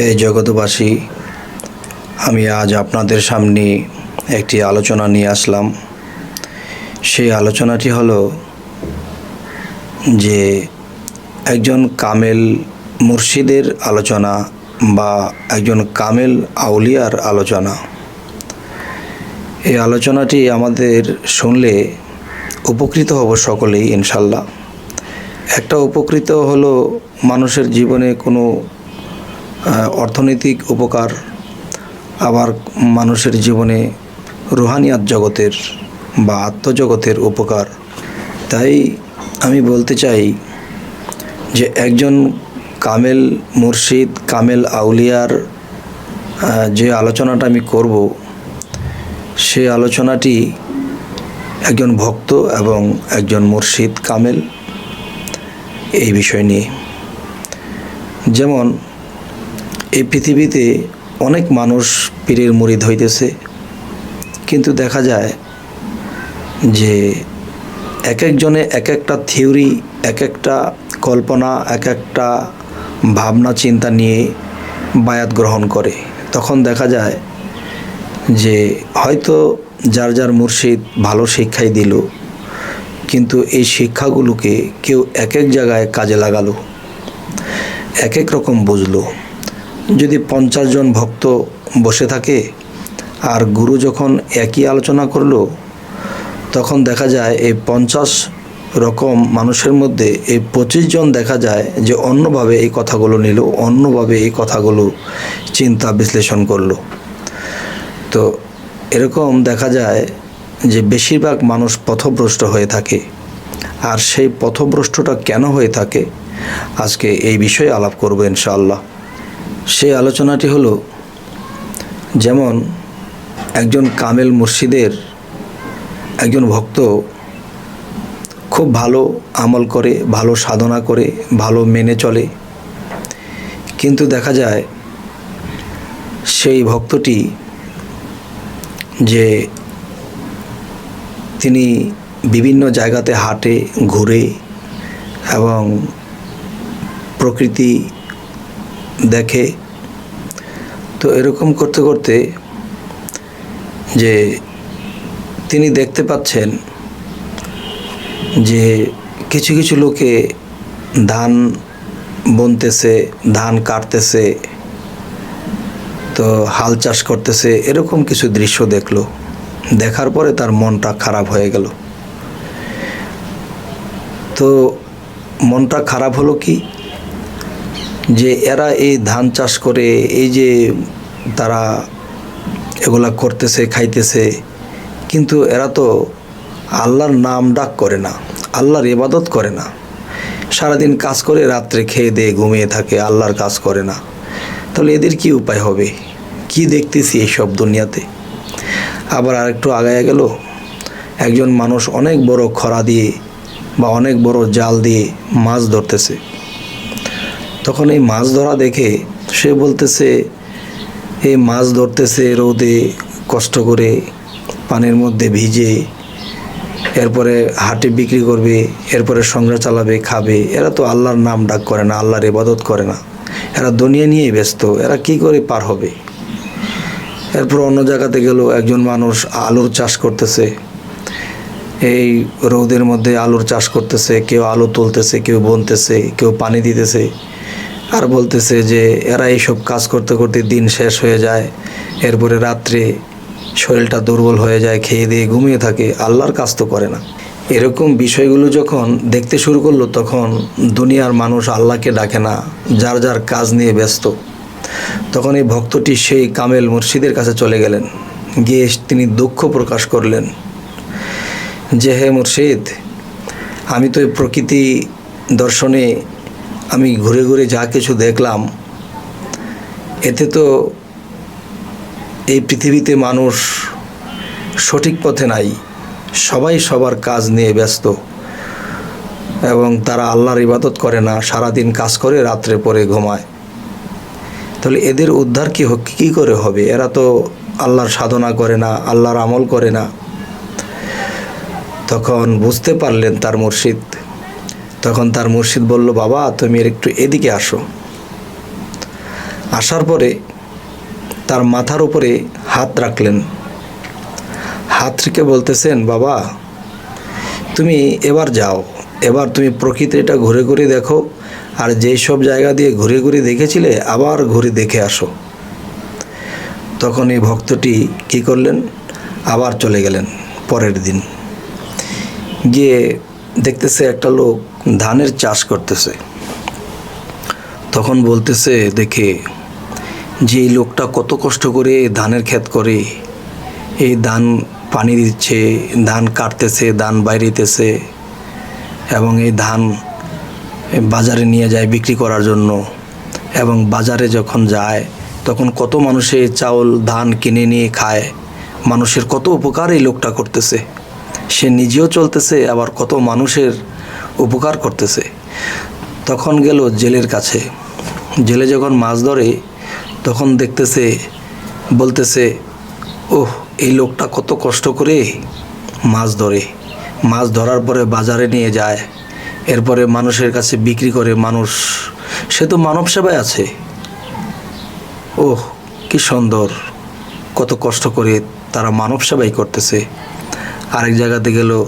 হে জগতবাসী আমি আজ আপনাদের সামনে একটি আলোচনা নিয়ে আসলাম। সেই আলোচনাটি হলো যে একজন কামেল মুর্শিদের আলোচনা বা একজন কামেল আউলিয়ার আলোচনা। এই আলোচনাটি আমাদের শুনলে উপকৃত হব সকলেই, ইনশাল্লাহ। একটা উপকৃত হলো মানুষের জীবনে কোনো অর্থনৈতিক উপকার, আবার মানুষের জীবনে রুহানিয়াত জগতের বা আত্মজগতের উপকার। তাই আমি বলতে চাই যে একজন কামেল মুর্শিদ, কামেল আউলিয়ার যে আলোচনাটা আমি করব সেই আলোচনাটি একজন ভক্ত এবং একজন মুর্শিদ কামেল এই বিষয় নিয়ে। যেমন এই পৃথিবীতে অনেক মানুষ পীরের মুরিদ হইতেছে। কিন্তু দেখা যায় যে এক একজনে এক একটা থিওরি এক একটা কল্পনা এক একটা ভাবনা, চিন্তা নিয়ে বায়াত গ্রহণ করে। তখন দেখা যায় যে হয়তো যার যার মুর্শিদ ভালো শিক্ষাই দিল, কিন্তু এই শিক্ষাগুলোকে কেউ এক এক জায়গায় কাজে লাগালো এক এক রকম বুঝলো। যদি পঞ্চাশ জন ভক্ত বসে থাকে, আর গুরু যখন একই আলোচনা করল, তখন দেখা যায় এই পঞ্চাশ রকম মানুষের মধ্যে এই পঁচিশ জন দেখা যায় যে অন্যভাবে এই কথাগুলো নিল, অন্যভাবে এই কথাগুলো চিন্তা বিশ্লেষণ করল। তো এরকম দেখা যায় যে বেশিরভাগ মানুষ পথভ্রষ্ট হয়ে থাকে। আর সেই পথভ্রষ্টটা কেন হয়ে থাকে, আজকে এই বিষয়ে আলাপ করব ইনশাআল্লাহ। সেই আলোচনাটি হলো যেমন একজন কামেল মুর্শিদের একজন ভক্ত খুব ভালো আমল করে, ভালো সাধনা করে, ভালো মেনে চলে। কিন্তু দেখা যায় সেই ভক্তটি যে তিনি বিভিন্ন জায়গাতে হাঁটে, ঘুরে এবং প্রকৃতি দেখে। তো এরকম করতে করতে যে তিনি দেখতে পাচ্ছেন যে কিছু কিছু লোকে ধান বুনতেছে, ধান কাটতেছে, তো হাল চাষ করতেছে, এরকম কিছু দৃশ্য দেখল। দেখার পরে তার মনটা খারাপ হয়ে গেল। তো মনটা খারাপ হলো কি? যে এরা এই ধান চাষ করে, এই যে তারা এগুলা করতেছে, খাইতেছে, কিন্তু এরা তো আল্লাহর নাম ডাক করে না, আল্লাহর ইবাদত করে না। সারাদিন কাজ করে রাত্রে খেয়ে দিয়ে ঘুমিয়ে থাকে, আল্লাহর কাজ করে না। তাহলে এদের কি উপায় হবে? কি দেখতেছি এইসব দুনিয়াতে? আবার আরেকটু আগায় গেল, একজন মানুষ অনেক বড় খরা দিয়ে বা অনেক বড় জাল দিয়ে মাছ ধরতেছে। তখন এই মাছ ধরা দেখে সে বলতেছে, এই মাছ ধরতেছে রোদে, কষ্ট করে পানির মধ্যে ভিজে, এরপরে হাটে বিক্রি করবে, এরপরে সংসার চালাবে, খাবে। এরা তো আল্লাহর নাম ডাক করে না, আল্লাহর ইবাদত করে না। এরা দুনিয়া নিয়েই ব্যস্ত, এরা কি করে পার হবে? এরপর অন্য জায়গাতে গেল, একজন মানুষ আলুর চাষ করতেছে। এই রোদের মধ্যে আলুর চাষ করতেছে, কেউ আলু তুলতেছে, কেউ বনতেছে, কেউ পানি দিতেছে। আর বলতেছে যে এরা এইসব কাজ করতে করতে দিন শেষ হয়ে যায়, এরপরে রাত্রে শরীরটা দুর্বল হয়ে যায়, খেয়ে দিয়ে ঘুমিয়ে থাকে, আল্লাহর কাজ তো করে না। এরকম বিষয়গুলো যখন দেখতে শুরু করল, তখন দুনিয়ার মানুষ আল্লাহকে ডাকে না, যার যার কাজ নিয়ে ব্যস্ত। তখন এই ভক্তটি সেই কামেল মুর্শিদের কাছে চলে গেলেন। গিয়ে তিনি দুঃখ প্রকাশ করলেন। যে হে মুর্শিদ, আমি তো প্রকৃতি দর্শনে আমি ঘুরে ঘুরে যা কিছু দেখলাম, এতে তো এই পৃথিবীতে মানুষ সঠিক পথে নাই, সবাই সবার কাজ নিয়ে ব্যস্ত এবং তারা আল্লাহর ইবাদত করে না, সারাদিন কাজ করে রাত্রে পরে ঘুমায়। তাহলে এদের উদ্ধার কি কি করে হবে? এরা তো আল্লাহর সাধনা করে না, আল্লাহর আমল করে না। তখন বুঝতে পারলেন তার মুর্শিদ তখন তার মুর্শিদ বলল, বাবা, তুমি এর একটু এদিকে আসো। আসার পরে তার মাথার উপরে হাত রাখলেন। হাত রেখে বলতেছেন, বাবা, তুমি এবার যাও। এবার তুমি প্রকৃতিটা ঘুরে ঘুরে দেখো। আর যেই সব জায়গা দিয়ে ঘুরে ঘুরে দেখেছিলে, আবার ঘুরে দেখে আসো। তখন এই ভক্তটি কী করলেন? আবার চলে গেলেন পরের দিন। গিয়ে দেখতেছে একটা লোক ধানের চাষ করতেছে। তখন বলতেছে, দেখে যে লোকটা কত কষ্ট করে ধানের ক্ষেত করে, এই ধান পানি দিচ্ছে, ধান কাটতেছে, ধান বাইরেতেছে এবং এই ধান বাজারে নিয়ে যায় বিক্রি করার জন্য এবং বাজারে যখন যায়, তখন কত মানুষে চাউল, ধান কিনে নিয়ে খায়, মানুষের কত উপকার এই লোকটা করতেছে। সে নিজেও চলতেছে, আবার কত মানুষের উপকার করতেছে। তখন গেল জেলের কাছে। জেলে যখন মাছ ধরে, তখন দেখতেছে, বলতেছে, ওহ, এই লোকটা কত কষ্ট করে মাছ ধরে। মাছ ধরার পরে বাজারে নিয়ে যায়। এরপরে মানুষের কাছে বিক্রি করে মানুষ, সে তো মানব সেবায় আছে। ওহ, কি সুন্দর, কত কষ্ট করে তারা মানব সেবাই করতেছে। আরেক জায়গাতে গেল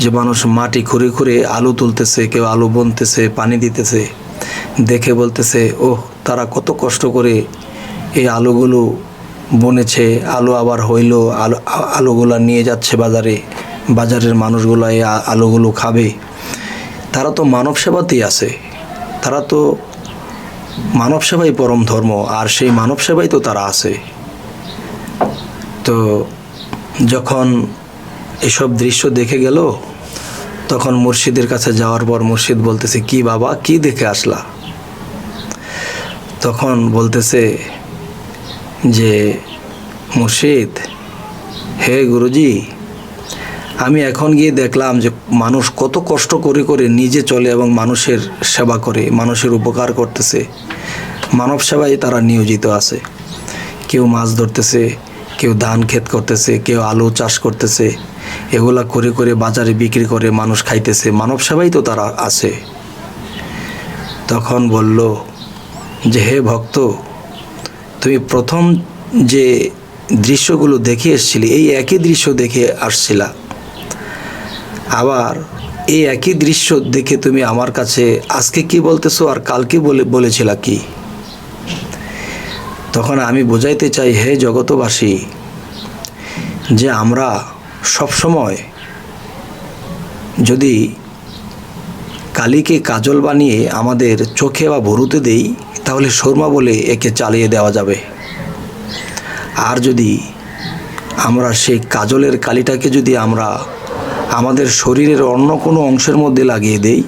যে মানুষ মাটি খুঁড়ে খুঁড়ে আলু তুলতেছে, কেউ আলু বুনতেছে, পানি দিতেছে, দেখে বলতেছে, ওহ, তারা কত কষ্ট করে এই আলুগুলো বনেছে, আলু আবার হইল, আলু, আলুগুলা নিয়ে যাচ্ছে বাজারে, বাজারের মানুষগুলো এই আলুগুলো খাবে। তারা তো মানব সেবাতেই আছে। তারা তো মানব সেবাই পরম ধর্ম, আর সেই মানব সেবাই তো তারা আছে। তো যখন এসব দৃশ্য দেখে গেল তখন মুর্শিদের কাছে যাওয়ার পর মুর্শিদ বলতেছে, কি বাবা, কি দেখে আসলা? তখন বলতেছে যে, মুর্শিদ, হে গুরুজি, আমি এখন গিয়ে দেখলাম যে মানুষ কত কষ্ট করে করে নিজে চলে এবং মানুষের সেবা করে, মানুষের উপকার করতেছে। মানব সেবায় তারা নিয়োজিত আছে। কেউ মাছ ধরতেছে, কেউ ধান ক্ষেত করতেছে, কেউ আলু চাষ করতেছে। এগুলা করে করে বাজারে বিক্রি করে মানুষ খাইতেছে। মানব সেবাই তো তারা আছে। তখন বলল, যে হে ভক্ত, তুমি প্রথম যে দৃশ্যগুলো দেখে এসেছিলে, এই একই দৃশ্য দেখে আসছিলা। আবার এই একই দৃশ্য দেখে তুমি আমার কাছে আজকে কি বলতেছো আর কালকে বলে, বলেছিলা কি? তখন আমি বোঝাইতে চাই, হে জগতবাসী যে আমরা সবসময় যদি কালিকে কাজল বানিয়ে আমাদের চোখে বা ভরুতে দেই, তাহলে শর্মা বলে একে চালিয়ে দেওয়া যাবে। আর যদি আমরা সেই কাজলের কালিটাকে যদি আমরা আমাদের শরীরের অন্য কোনো অংশের মধ্যে লাগিয়ে দেই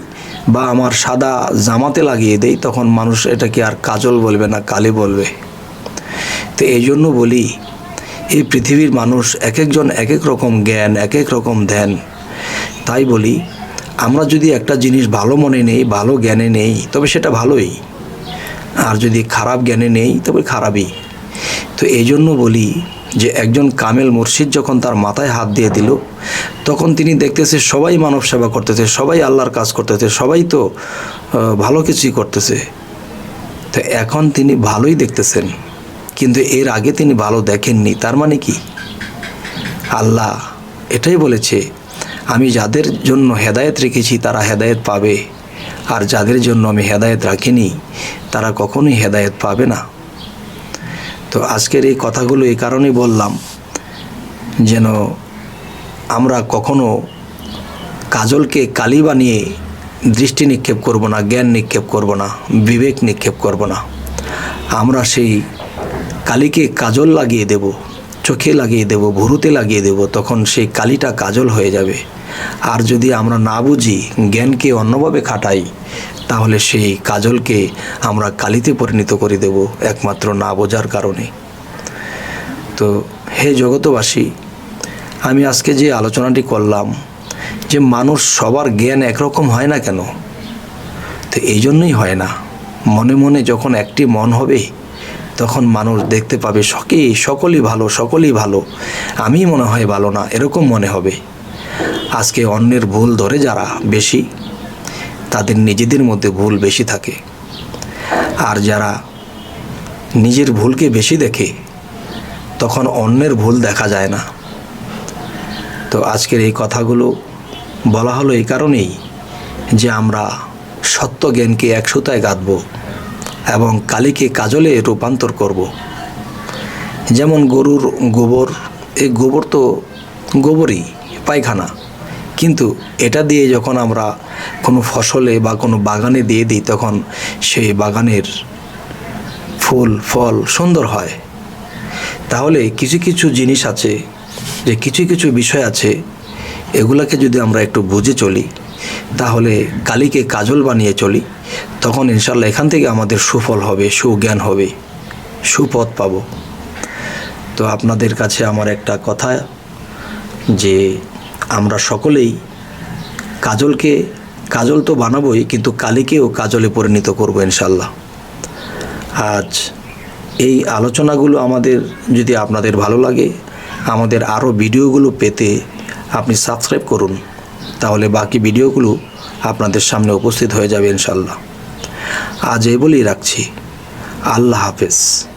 বা আমার সাদা জামাতে লাগিয়ে দেই, তখন মানুষ এটাকে আর কাজল বলবে না, কালি বলবে। তো এই জন্য বলি এই পৃথিবীর মানুষ এক একজন এক এক রকম জ্ঞান এক এক রকম ধ্যান। তাই বলি, আমরা যদি একটা জিনিস ভালো মনে নেই, ভালো জ্ঞানে নেই, তবে সেটা ভালোই। আর যদি খারাপ জ্ঞানে নেই, তবে খারাপই। তো এই জন্য বলি যে, একজন কামেল মুর্শিদ যখন তার মাথায় হাত দিয়ে দিল, তখন তিনি দেখতেছে সবাই মানব সেবা করতেছে, সবাই আল্লাহর কাজ করতেছে, সবাই তো ভালো কিছুই করতেছে। তো এখন তিনি ভালোই দেখতেছেন। কিন্তু এর আগে তিনি ভালো দেখেননি, তার মানে কি? আল্লাহ এটাই বলেছে, আমি যাদের জন্য হেদায়েত রেখেছি তারা হেদায়েত পাবে, আর যাদের জন্য আমি হেদায়েত রাখিনি তারা কখনোই হেদায়েত পাবে না। তো আজকের এই কথাগুলো এই কারণেই বললাম, যেন আমরা কখনো কাজলকে কালি বানিয়ে দৃষ্টি নিক্ষেপ করব না, জ্ঞান নিক্ষেপ করব না, বিবেক নিক্ষেপ করব না। আমরা সেই কালিকে কাজল লাগিয়ে দেব, চোখে লাগিয়ে দেব, ভুরুতে লাগিয়ে দেব, তখন সেই কালিটা কাজল হয়ে যাবে। আর যদি আমরা না বুঝি, জ্ঞানকে অন্যভাবে খাটাই, তাহলে সেই কাজলকে আমরা কালিতে পরিণত করে দেব, একমাত্র না বোঝার কারণে। তো হে জগতবাসী আমি আজকে যে আলোচনাটি করলাম, যে মানুষ সবার জ্ঞান একরকম হয় না কেন? তো এই জন্যই হয় না। মনে মনে যখন একটি মন হবে তখন মানুষ দেখতে পাবে সকেই সকলেই ভালো সকলেই ভালো। আমি মনে হয় ভালো না, এরকম মনে হবে। আজকে অন্যের ভুল ধরে যারা বেশি, তাদের নিজেদের মধ্যে ভুল বেশি থাকে। আর যারা নিজের ভুলকে বেশি দেখে, তখন অন্যের ভুল দেখা যায় না। তো আজকের এই কথাগুলো বলা হলো এই কারণেই যে আমরা সত্য জ্ঞানকে একসুতায় গাঁথব। এবং কালিকে কাজলে রূপান্তর করব। যেমন গরুর গোবর এই গোবর তো গোবরই, পায়খানা। কিন্তু এটা দিয়ে যখন আমরা কোনো ফসলে বা কোনো বাগানে দিয়ে দিই, তখন সেই বাগানের ফুল, ফল সুন্দর হয়। তাহলে কিছু কিছু জিনিস আছে, যে কিছু কিছু বিষয় আছে, এগুলাকে যদি আমরা একটু বুঝে চলি তাহলে কালিকে কাজল বানিয়ে চলি। তখন ইনশাল্লাহ এখান থেকে আমাদের সুফল হবে, সুজ্ঞান হবে, সুপথ পাব। তো আপনাদের কাছে আমার একটা কথা যে আমরা সকলেই কাজলকে, কাজল তো বানাবই, কিন্তু কালিকেও কাজলে পরিণত করব ইনশাল্লাহ আজ এই আলোচনাগুলো আমাদের যদি আপনাদের ভালো লাগে, আমাদের আরও ভিডিওগুলো পেতে আপনি সাবস্ক্রাইব করুন। তাহলে বাকি ভিডিওগুলো আপনাদের সামনে উপস্থিত হয়ে যাবে ইনশাল্লাহ আজ এই বলেই রাখছি। আল্লাহ হাফেজ।